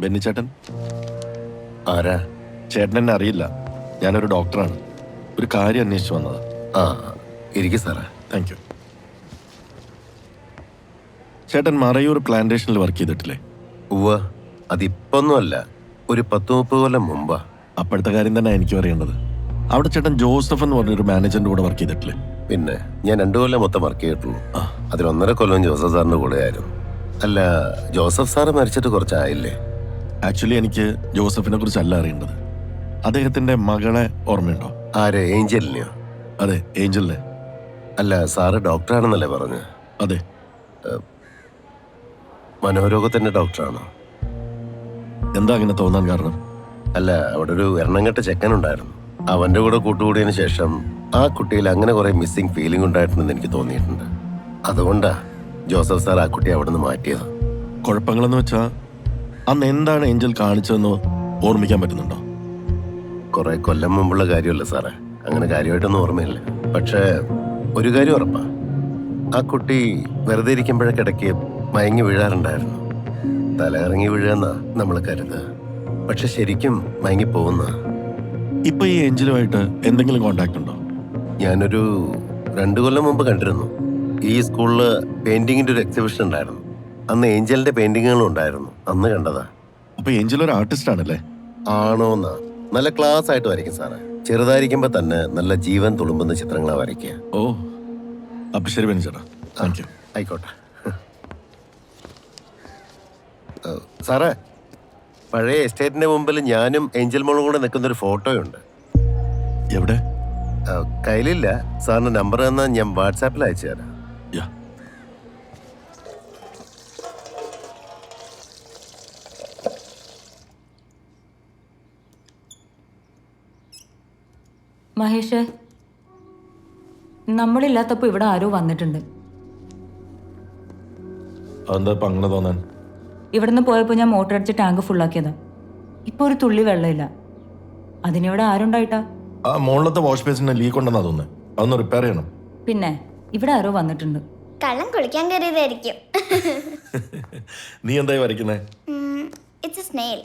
ബെന്നിച്ചേട്ടൻ? ആരാ? ചേട്ടൻ എന്നെ അറിയില്ല. ഞാനൊരു ഡോക്ടറാണ്. ഒരു കാര്യം അന്വേഷിച്ചു വന്നത്. ആ ഇരിക്കും സാറേ. താങ്ക് യു ചേട്ടൻ മറയൂർ പ്ലാന്റേഷനിൽ വർക്ക് ചെയ്തിട്ടില്ലേ? ഉവ്വ അതിപ്പൊന്നുമല്ല. ഒരു പത്ത് മുപ്പത് കൊല്ലം മുമ്പാ. അപ്പോഴത്തെ കാര്യം തന്നെ എനിക്ക് അറിയേണ്ടത്. അവിടെ ചേട്ടൻ ജോസഫ് എന്ന് പറഞ്ഞൊരു മാനേജറിന്റെ കൂടെ വർക്ക് ചെയ്തിട്ടില്ലേ? പിന്നെ ഞാൻ രണ്ടു കൊല്ലം മൊത്തം വർക്ക് ചെയ്തിട്ടുള്ളൂ. അതിൽ ഒന്നര കൊല്ലം ജോസഫ് സാറിന്റെ കൂടെ ആയിരുന്നു അല്ല ജോസഫ് സാറ് മരിച്ചിട്ട് കുറച്ചായില്ലേ? ആക്ച്വലി എനിക്ക് ജോസഫിനെ കുറിച്ചല്ല അറിയേണ്ടത്. അദ്ദേഹത്തിന്റെ മകളെ ഓർമ്മയുണ്ടോ? ആരെ? ഏഞ്ചലിനെയോ? അതെ ഏഞ്ചലിനെ. അല്ല സാറ് ഡോക്ടറാണെന്നല്ലേ പറഞ്ഞു. അതെ. മനോരോഗത്തിന്റെ ഡോക്ടറാണോ? എന്താ അങ്ങനെ തോന്നാൻ കാരണം? അല്ല അവിടെ ഒരു എണ്ണങ്കട്ട ചെക്കൻ ഉണ്ടായിരുന്നു അവന്റെ കൂടെ കൂട്ടുകൂടിയതിനു ശേഷം ആ കുട്ടിയിൽ അങ്ങനെ കുറെ മിസ്സിംഗ് ഫീലിംഗ് ഉണ്ടായിട്ടുണ്ടെന്ന് എനിക്ക് തോന്നിയിട്ടുണ്ട്. അതുകൊണ്ടാ ജോസഫ് സാർ ആ കുട്ടിയെ അവിടെ നിന്ന് മാറ്റിയത്. കുഴപ്പങ്ങളെന്ന് വെച്ചാ അന്ന് എന്താണ് ഏഞ്ചൽ കാണിച്ചതെന്ന് ഓർമ്മിക്കാൻ പറ്റുന്നുണ്ടോ? കുറെ കൊല്ലം മുമ്പുള്ള കാര്യമല്ല സാറേ. അങ്ങനെ കാര്യമായിട്ടൊന്നും ഓർമ്മയില്ല. പക്ഷേ ഒരു കാര്യം ഉറപ്പാ. ആ കുട്ടി വെറുതെ ഇരിക്കുമ്പോഴൊക്കെ ഇടയ്ക്ക് മയങ്ങി വീഴാറുണ്ടായിരുന്നു. തലകറങ്ങി വീഴുന്ന നമ്മൾ കരുതുക. പക്ഷെ ശരിക്കും മയങ്ങി പോകുന്ന. ഇപ്പൊ ഈ ഏഞ്ചലുമായിട്ട് എന്തെങ്കിലും കോണ്ടാക്ട് ഉണ്ടോ? ഞാനൊരു രണ്ടു കൊല്ലം മുമ്പ് കണ്ടിരുന്നു. ഈ സ്കൂളിൽ പെയിന്റിങ്ങിന്റെ ഒരു എക്സിബിഷൻ ഉണ്ടായിരുന്നു. അന്ന് ഏഞ്ചലിന്റെ പെയിന്റിങ്ങുകളും ഉണ്ടായിരുന്നു. അന്ന് കണ്ടതാ. അപ്പൊ ഏഞ്ചൽ ഒരു ആർട്ടിസ്റ്റ് ആണല്ലേ? ആണോന്നാ. നല്ല ക്ലാസ് ആയിട്ട് വരയ്ക്കും സാറേ. ചെറുതായിരിക്കുമ്പോ തന്നെ നല്ല ജീവൻ തുളുമ്പുന്ന ചിത്രങ്ങളാ വരയ്ക്കുക. ഓ അപ്പൊ ശരി ബെനിച്ചേട്ടാ താങ്ക് യു ആയിക്കോട്ടെ. സാറേ പഴയ എസ്റ്റേറ്റിന്റെ മുമ്പിൽ ഞാനും ഏഞ്ചൽ മോളും കൂടെ നിൽക്കുന്ന ഒരു ഫോട്ടോയുണ്ട്. എവിടെ? കയ്യിലില്ല. സാറിന്റെ നമ്പർ തന്നാൽ ഞാൻ വാട്സാപ്പിൽ അയച്ചു തരാം. മഹേഷ് നമ്മളില്ലാത്തപ്പോൾ ഇവിടെ ആരോ വന്നിട്ടുണ്ട്. അതെന്താ ഇപ്പൊ അങ്ങനെ തോന്നാൻ? ഇവിടുന്ന് പോയപ്പോൾ ഞാൻ മോട്ടർ അടിച്ച് ടാങ്ക് ഫുള്ളാക്കിയതാ. ഇപ്പോൾ ഒരു തുള്ളി വെള്ളമില്ല. അതിനിവിടെ ആരുണ്ടായിട്ടാ? ആ മുകളിലത്തെ വാഷ് ലീക്ക് ഉണ്ടെന്നാ തോന്നുന്നത് അതൊന്ന് റിപ്പയർ ചെയ്യണം. പിന്നെ ഇവിടെ ആരോ വന്നിട്ടുണ്ട്. കള്ളം കുളിക്കാൻ കയറിയതായിരിക്കും നീ എന്തായി വരയ്ക്കുന്നേ? It's snail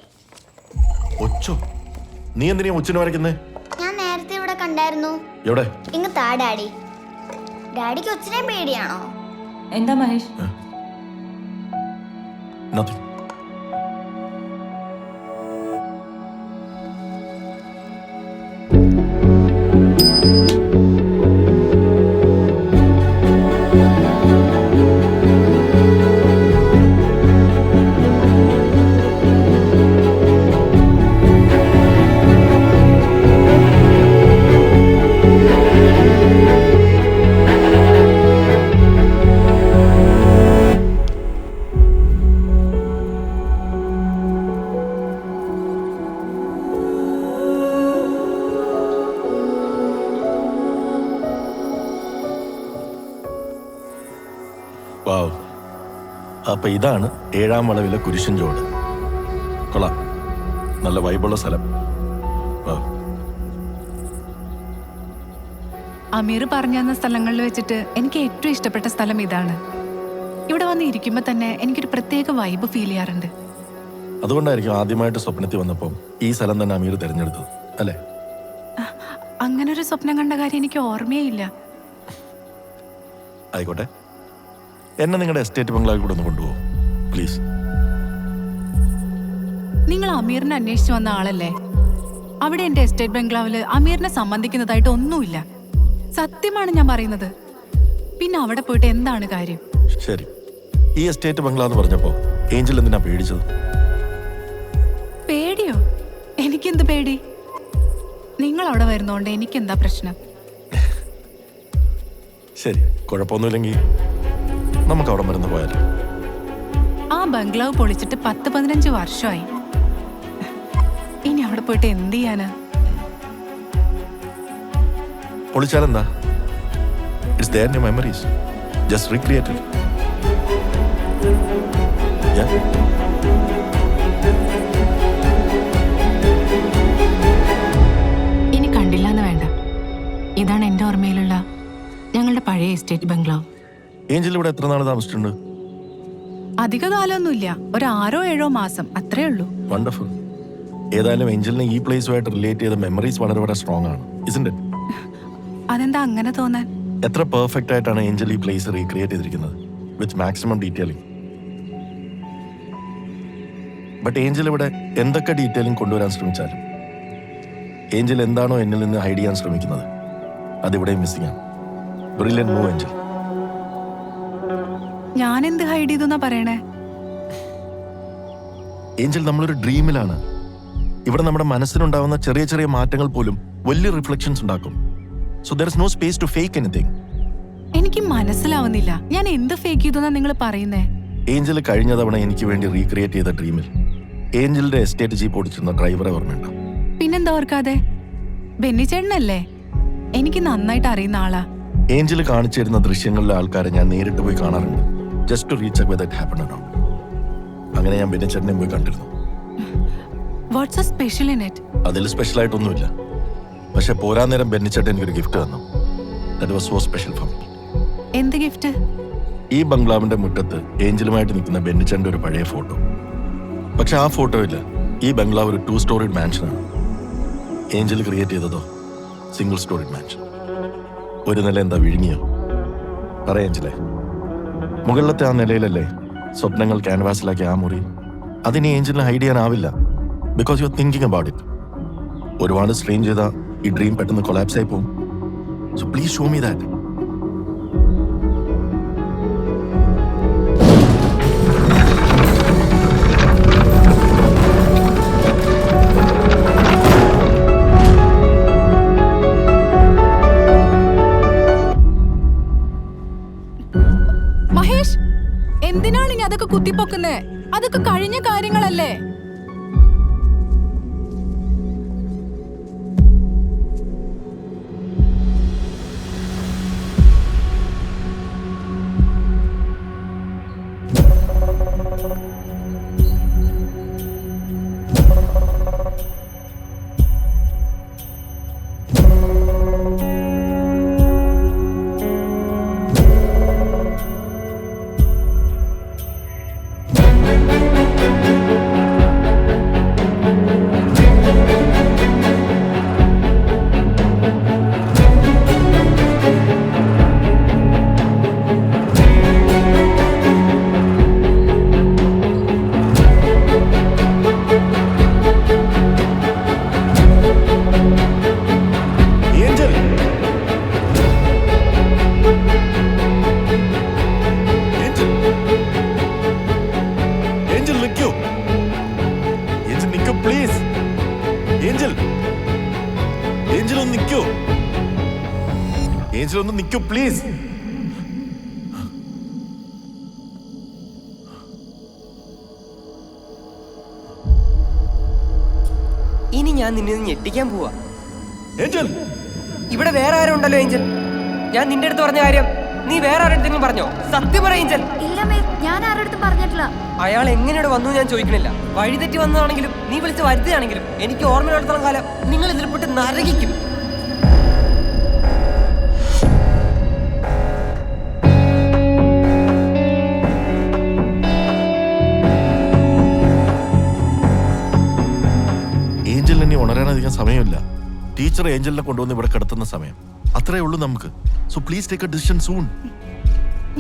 ഒച്ചോ? നീ എന്തിനാ ഒച്ചിന് വരയ്ക്കുന്നേ? കണ്ടായിരുന്നു എവിടെ? ഇങ്ങ് താ ഡാഡി. ഡാഡിക്ക് ഒച്ചിനെ പേടിയാണോ? എന്താ മഹേഷ്? നത്തിങ് അപ്പൊ ഇതാണ് ഏഴാം വളവിലെ കുരിശൻ ചോട് കൊള്ളാം. നല്ല വൈബുള്ള സ്ഥലം. അമീർ പറഞ്ഞു തന്ന സ്ഥലങ്ങളിൽ വെച്ചിട്ട് എനിക്ക് ഏറ്റവും ഇഷ്ടപ്പെട്ട സ്ഥലം ഇതാണ്. ഇവിടെ വന്ന് ഇരിക്കുമ്പോൾ തന്നെ എനിക്കൊരു പ്രത്യേക വൈബ് ഫീൽ ചെയ്യാറുണ്ട്. അതുകൊണ്ടായിരിക്കും ആദ്യമായിട്ട് സ്വപ്നത്തിൽ വന്നപ്പോൾ ഈ സ്ഥലം തന്നെ അമീർ തിരഞ്ഞെടുത്തത് അല്ലേ? അങ്ങനെ ഒരു സ്വപ്നം കണ്ട കാര്യം എനിക്ക് ഓർമ്മയേ ഇല്ല ആയിക്കോട്ടെ. എന്നെ നിങ്ങളുടെ എസ്റ്റേറ്റ് ബംഗ്ലാവിൽ കൂടെ ഒന്ന് കൊണ്ടുപോകും. പ്ലീസ് നിങ്ങൾ അമീറിനെ അന്വേഷിച്ചു വന്ന ആളല്ലേ? അവിടെ എന്റെ എസ്റ്റേറ്റ് ബംഗ്ലാവിൽ അമീറിനെ സംബന്ധിക്കുന്നതായിട്ട് ഒന്നുമില്ല. സത്യമാണ് ഞാൻ പറയുന്നത്. പിന്നെ അവിടെ പോയിട്ട് എന്താണ് കാര്യം? ശരി. ഈ എസ്റ്റേറ്റ് ബംഗ്ലാവ് എന്ന് പറഞ്ഞപ്പോ ഏഞ്ചൽ എന്തിനാ പേടിച്ചത്? പേടിയോ? എനിക്കെന്ത് പേടി? നിങ്ങൾ അവിടെ വരുന്നോണ്ട് എനിക്കെന്താ പ്രശ്നം? ശരി. കുഴപ്പമൊന്നുമില്ലെങ്കിൽ നമുക്ക് അവിടെ മരുന്ന് പോയാലോ? ആ ബംഗ്ലാവ് പൊളിച്ചിട്ട് പത്ത് പതിനഞ്ച് വർഷമായി. ഇനി അവിടെ പോയിട്ട് എന്ത് ചെയ്യാനാ? പൊളിച്ചാലെന്താ? It's there new memories just recreated ഇനി കണ്ടില്ല എന്ന് വേണ്ട. ഇതാണ് എന്റെ ഓർമ്മയിലുള്ള ഞങ്ങളുടെ പഴയ എസ്റ്റേറ്റ് ബംഗ്ലാവ്. ഏഞ്ചൽ ഇവിടെ എത്ര നാൾ താമസിച്ചിട്ടുണ്ട്? അധിക കാലമൊന്നുമില്ല. ഒരു ആറോ ഏഴോ മാസം. അത്രേ ഉള്ളൂ. വണ്ടർഫുൾ ഏതായാലും ഏഞ്ചലിനെ ഈ പ്ലേസുമായിട്ട് റിലേറ്റ് ചെയ്ത മെമ്മറീസ് വളരെ വളരെ സ്ട്രോങ് ആണ്. ഇസിന്റെ അതെന്താ അങ്ങനെ തോന്നാൻ? എത്ര പെർഫെക്റ്റ് ആയിട്ടാണ് ഏഞ്ചൽ ഈ പ്ലേസ് റീക്രിയേറ്റ് ചെയ്തിരിക്കുന്നത്? With maximum detailing but Angel ഇവിടെ എന്തൊക്കെ ഡീറ്റെയിലിംഗ് കൊണ്ടുവരാൻ ശ്രമിച്ചാലും? ഏഞ്ചൽ എന്താണോ എന്നിൽ നിന്ന് ഹൈഡ് ചെയ്യാൻ ശ്രമിക്കുന്നത്? അതിവിടെ മിസ്സിംഗ് ആണ്. Brilliant move Angel. ഞാൻ എന്ത് ഹൈഡ് ചെയ്തു എന്നാ പറയണേ? ഏഞ്ചൽ നമ്മളൊരു ഡ്രീമിലാണ് ഇവിടെ നമ്മുടെ മനസ്സിനുണ്ടാവുന്ന ചെറിയ ചെറിയ മാറ്റങ്ങൾ പോലും വലിയ റിഫ്ലക്ഷൻസ് ഉണ്ടാക്കും. So there is no space to fake anything എനിക്ക് മനസ്സിലാവുന്നില്ല. ഞാൻ എന്ത് ഫേക്ക് ചെയ്തു എന്നാ നിങ്ങൾ പറയുന്നേ? ഏഞ്ചൽ കഴിഞ്ഞ തവണ എനിക്ക് വേണ്ടി റീക്രിയേറ്റ് ചെയ്ത ഡ്രീമിൽ ഏഞ്ചലിന്റെ എസ്റ്റേറ്റ് ജീപ്പ് ഓടിച്ചിരുന്ന ഡ്രൈവറെ ഓർമ്മയുണ്ടോ? പിന്നെന്താ ഓർക്കാതെ? ബെന്നി ചേട്ടനല്ലേ എനിക്ക് നന്നായിട്ട് അറിയുന്ന ആളാ. ഏഞ്ചൽ കാണിച്ചിരുന്ന ദൃശ്യങ്ങളിലെ ആൾക്കാരെ ഞാൻ നേരിട്ട് പോയി കാണാറുണ്ട്. Just to reach whether it happen around. അങ്ങനെ ഞാൻ ബെന്നിച്ചേട്ടനെ പോയി കണ്ടിരുന്നു. വാട്ട്സ് സ്പെഷ്യൽ ഇൻ ഇറ്റ് അതിൽ സ്പെഷ്യൽ ആയിട്ടൊന്നുമില്ല. പക്ഷെ പോരാ നേരം ബെന്നിച്ചേട്ടൻ എനിക്കൊരു ഗിഫ്റ്റ് തന്നു. That was so special for me എന്ത് ഗിഫ്റ്റ് ഈ ബംഗ്ലാവിന്റെ മുറ്റത്ത് ഏഞ്ചലുമായിട്ട് നിൽക്കുന്ന ബെന്നിച്ചന്റെ ഒരു പഴയ ഫോട്ടോ. പക്ഷെ ആ ഫോട്ടോ ഇല്ല. ഈ ബംഗ്ലാവ് ഒരു ടു സ്റ്റോറിഡ് മാൻഷനാണ് ഏഞ്ചൽ ക്രിയേറ്റ് ചെയ്തതോ? സിംഗിൾ സ്റ്റോറിഡ് മാൻഷൻ ഒരു നില എന്താ വിഴുങ്ങിയോ? പറ ഏഞ്ചലെ. മുകളിലത്തെ ആ നിലയിലല്ലേ? സ്വപ്നങ്ങൾ ക്യാൻവാസിലാക്കിയ ആ മുറി. അതിനെ ഏഞ്ചലിന് hide ചെയ്യാനാവില്ല. Because you are thinking about it ഒരുപാട് സ്ട്രെയിൻ ചെയ്ത ഈ ഡ്രീം പെട്ടെന്ന് കൊളാപ്സ് ആയി പോകും so please show me that കുത്തിപ്പൊക്കുന്നേ അതൊക്കെ കഴിഞ്ഞ കാര്യങ്ങളല്ലേ? ഒന്ന് നിൽക്കൂ പ്ലീസ് ഇനി ഞാൻ നിന്നെ ഞെട്ടിക്കാൻ പോവാ. ഏഞ്ചൽ! ഇവിടെ വേറെ ആരും ഉണ്ടല്ലോ ഏഞ്ചൽ. ഞാൻ നിന്റെ അടുത്ത് പറഞ്ഞ കാര്യം നീ വേറെ ആരുടെ പറഞ്ഞോ? സത്യം പറ ഏഞ്ചൽ. ഞാൻ പറഞ്ഞിട്ടില്ല. അയാൾ എങ്ങനെയോട് വന്നു ഞാൻ ചോദിക്കണില്ല. വഴിതെറ്റി വന്നതാണെങ്കിലും നീ വിളിച്ച് വരുത്തുകയാണെങ്കിലും എനിക്ക് ഓർമ്മയിടത്തോളം കാലം നിങ്ങൾ ഇതിൽപ്പെട്ട് നരകിക്കും. ടീച്ചർ ഏഞ്ചലിനെ കൊണ്ടുവന്ന് ഇവിടെ കിടത്തുന്ന സമയം. അത്രേ ഉള്ളൂ നമുക്ക്. So please take a decision soon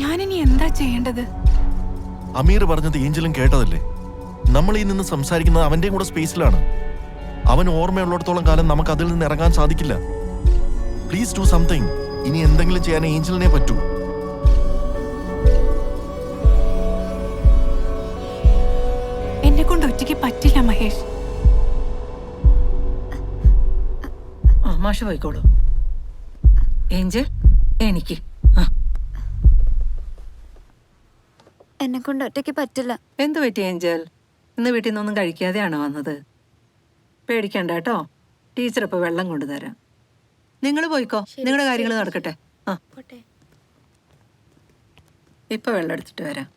ഞാൻ ഇനി എന്താ ചെയ്യേണ്ടത്? അമീർ പറഞ്ഞത് ഏഞ്ചലും കേട്ടതല്ലേ? നമ്മൾ ഈ നിന്ന് സംസാരിക്കുന്നത് അവന്റെ കൂടെ സ്പേസിലാണ് അവൻ ഓർമ്മയുള്ളിടത്തോളം കാലം നമുക്ക് അതിൽ നിന്ന് ഇറങ്ങാൻ സാധിക്കില്ല. പ്ലീസ് ഡു സംതിങ് ഇനി എന്തെങ്കിലും ചെയ്യാൻ ഏഞ്ചലിനെ പറ്റൂ. എന്നെ കൊണ്ട് ഒറ്റയ്ക്ക് പറ്റില്ല മഹേഷ്. മാഷ് പോയിക്കോളൂ. ഏഞ്ചൽ എനിക്ക്. എന്നെ കൊണ്ട് ഒറ്റയ്ക്ക് പറ്റില്ല. എന്ത് പറ്റി ഏഞ്ചൽ? ഇന്ന് വീട്ടിൽ നിന്നൊന്നും കഴിക്കാതെയാണ് വന്നത്? പേടിക്കണ്ട കേട്ടോ. ടീച്ചർ ഇപ്പൊ വെള്ളം കൊണ്ടുതരാം. നിങ്ങൾ പോയിക്കോ. നിങ്ങളുടെ കാര്യങ്ങൾ നടക്കട്ടെ. ആ. ഇപ്പൊ വെള്ളം എടുത്തിട്ട് വരാം.